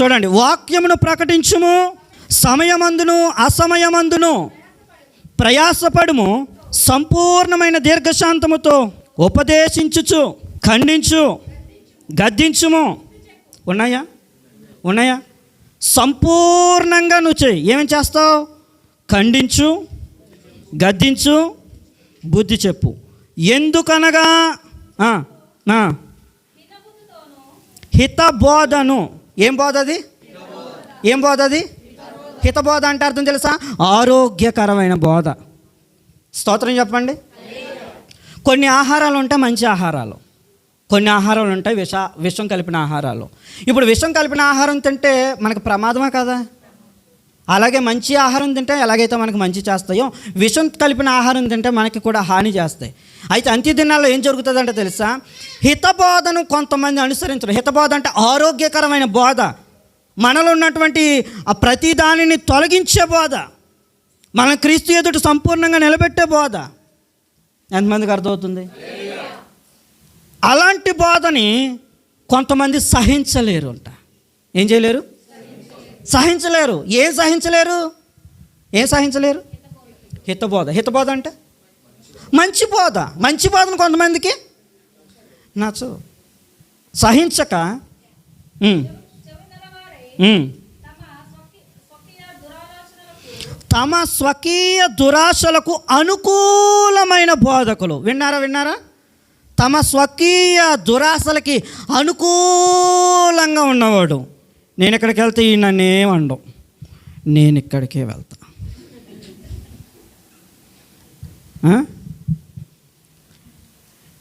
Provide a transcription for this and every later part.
చూడండి వాక్యమును ప్రకటించుము సమయమందును అసమయమందును ప్రయాసపడుము సంపూర్ణమైన దీర్ఘశాంతముతో ఉపదేశించుచు ఖండించు గద్దించుము. ఉన్నాయా? ఉన్నాయా? సంపూర్ణంగా నువ్వు చేయి ఏమేం చేస్తావు? ఖండించు గద్దించు బుద్ధి చెప్పు. ఎందుకనగా? హితబోధను. ఏం బోధ అది? ఏం బోధ అది? హితబోధ అంటే అర్థం తెలుసా? ఆరోగ్యకరమైన బోధ. స్తోత్రం చెప్పండి. కొన్ని ఆహారాలు ఉంటాయి మంచి ఆహారాలు. కొన్ని ఆహారాలు ఉంటాయి విష విషం కలిపిన ఆహారాలు. ఇప్పుడు విషం కలిపిన ఆహారం తింటే మనకు ప్రమాదమా కదా? అలాగే మంచి ఆహారం తింటే ఎలాగైతే మనకు మంచి చేస్తాయో విషం కలిపిన ఆహారం తింటే మనకి కూడా హాని చేస్తాయి. అయితే అంత్య దినాల్లో ఏం జరుగుతుందంటే తెలుసా? హితబోధను కొంతమంది అనుసరించరు. హితబోధ అంటే ఆరోగ్యకరమైన బోధ. మనలో ఉన్నటువంటి ఆ ప్రతి దానిని తొలగించే బోధ. మన క్రీస్తు ఎదుట సంపూర్ణంగా నిలబెట్టే బోధ. ఎంతమందికి అర్థమవుతుంది? అలాంటి బోధని కొంతమంది సహించలేరు అంట. ఏం చేయలేరు? సహించలేరు. ఏం సహించలేరు? ఏం సహించలేరు? హితబోధ. హితబోధ అంటే? మంచి బోధ. మంచి బోధను కొంతమందికి నచ్చు సహించక తమ స్వకీయ దురాశలకు అనుకూలమైన బోధకులు. విన్నారా విన్నారా? తమ స్వకీయ దురాశలకి అనుకూలంగా ఉన్నవాడు. నేను ఇక్కడికి వెళ్తే ఈ నన్ను ఏమండవు నేను ఇక్కడికే వెళ్తా.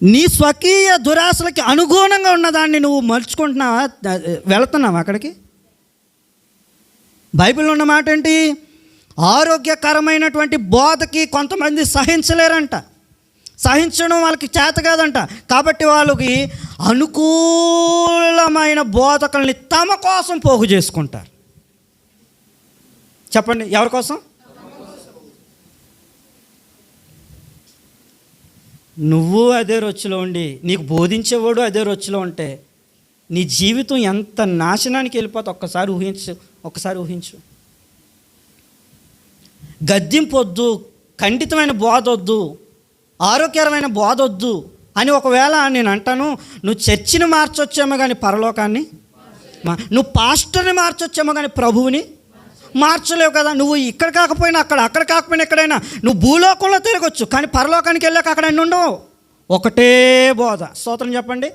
నీ స్వకీయ దురాశలకి అనుగుణంగా ఉన్నదాన్ని నువ్వు మలుచుకుంటున్నావా? ద- వెళుతున్నావా అక్కడికి? బైబిల్లో ఉన్న మాట ఏంటి? ఆరోగ్యకరమైనటువంటి బోధకి కొంతమంది సహించలేరంట. సహించడం వాళ్ళకి చేత కాదంట. కాబట్టి వాళ్ళకి అనుకూలమైన బోధకుల్ని తమ కోసం పోగు చేసుకుంటారు. చెప్పండి ఎవరి కోసం? నువ్వు అదే రొచ్చులో ఉండి నీకు బోధించేవాడు అదే రొచ్చులో ఉంటే నీ జీవితం ఎంత నాశనానికి వెళ్ళిపోతే ఒక్కసారి ఊహించు ఒక్కసారి ఊహించు. గద్దింపు వద్దు ఖండితమైన బోధ వద్దు ఆరోగ్యకరమైన బోధ వద్దు అని ఒకవేళ నేను అంటాను నువ్వు చర్చిని మార్చొచ్చేమో కానీ పరలోకాన్ని? నువ్వు పాస్టర్ని మార్చొచ్చేమో కానీ ప్రభువుని? మార్చలేవు కదా నువ్వు ఇక్కడ కాకపోయినా అక్కడ అక్కడ కాకపోయినా ఎక్కడైనా నువ్వు భూలోకంలో తిరగొచ్చు కానీ పరలోకానికి వెళ్ళాక అక్కడ ఉండవు? ఒకటే బోధ. స్తోత్రం చెప్పండి.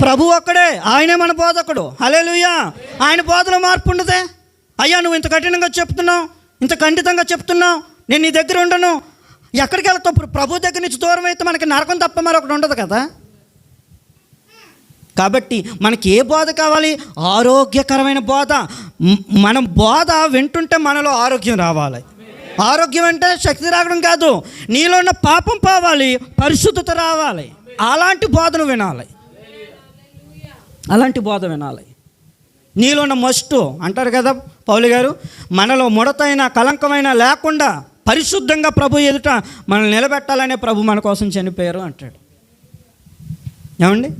ప్రభు ఒక్కడే ఆయనే మన బోధకుడు. హలే ఆయన బోధలో మార్పు ఉండదే అయ్యా నువ్వు ఇంత కఠినంగా చెప్తున్నావు ఇంత ఖండితంగా చెప్తున్నావు నేను నీ దగ్గర ఉండను ఎక్కడికి వెళ్తాం ఇప్పుడు ప్రభు దగ్గర నుంచి దూరం అయితే మనకి నరకం తప్ప మరొకటి ఉండదు కదా? కాబట్టి మనకి ఏ బోధ కావాలి? ఆరోగ్యకరమైన బోధ. మనం బోధ వింటుంటే మనలో ఆరోగ్యం రావాలి. ఆరోగ్యం అంటే శక్తి రావడం కాదు. నీలో ఉన్న పాపం పోవాలి పరిశుద్ధత రావాలి. అలాంటి బోధను వినాలి. అలాంటి బోధ వినాలి. నీలో ఉన్న మస్టు అంటారు కదా పౌలి గారు? మనలో ముడతైన కలంకమైన లేకుండా పరిశుద్ధంగా ప్రభు ఎదుట మనల్ని నిలబెట్టాలనే ప్రభు మన కోసం చనిపోయారు అంటాడు. ఏమండి?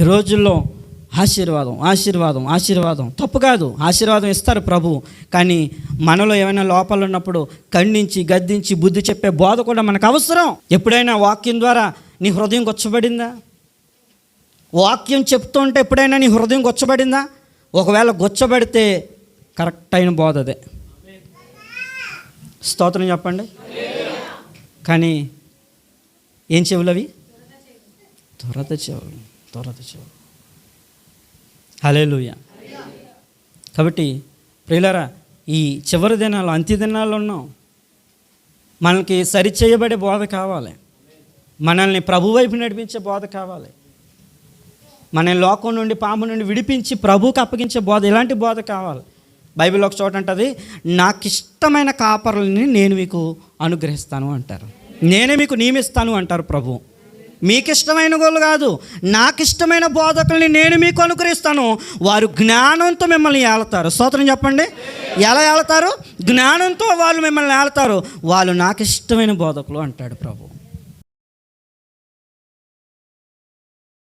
ఈ రోజుల్లో ఆశీర్వాదం ఆశీర్వాదం ఆశీర్వాదం. తప్పు కాదు ఆశీర్వాదం ఇస్తారు ప్రభు. కానీ మనలో ఏమైనా లోపాలు ఉన్నప్పుడు ఖండించి గద్దించి బుద్ధి చెప్పే బోధ కూడా మనకు అవసరం. ఎప్పుడైనా వాక్యం ద్వారా నీ హృదయం గొచ్చబడిందా? వాక్యం చెప్తుంటే ఎప్పుడైనా నీ హృదయం గొచ్చబడిందా? ఒకవేళ గొచ్చబడితే కరెక్ట్ అయిన బోధ అదే. స్తోత్రం చెప్పండి. కానీ ఏం చెవులు అవి? త్వరత చెవులు త్వరత చెవులు. హలేలుయ కాబట్టి ప్రియులరా ఈ చివరి దినాలు అంత్య దినాల్లో ఉన్నాం. మనకి సరిచేయబడే బోధ కావాలి. మనల్ని ప్రభు వైపు నడిపించే బోధ కావాలి. మన లోకం నుండి పాము నుండి విడిపించి ప్రభుకి అప్పగించే బోధ ఇలాంటి బోధ కావాలి. బైబిల్ ఒక చోట అంటది నాకు ఇష్టమైన కాపరులని నేను మీకు అనుగ్రహిస్తాను అంటారు. నేనే మీకు నియమిస్తాను అంటారు ప్రభు. మీకు ఇష్టమైన వాళ్ళు కాదు నాకు ఇష్టమైన బోధకుల్ని నేను మీకు అనుగ్రహిస్తాను. వారు జ్ఞానంతో మిమ్మల్ని ఏళ్తారు స్తోత్రం చెప్పండి. ఎలా ఏళ్తారు జ్ఞానంతో వాళ్ళు మిమ్మల్ని ఏళ్తారు వాళ్ళు నాకు ఇష్టమైన బోధకులు అంటాడు ప్రభు.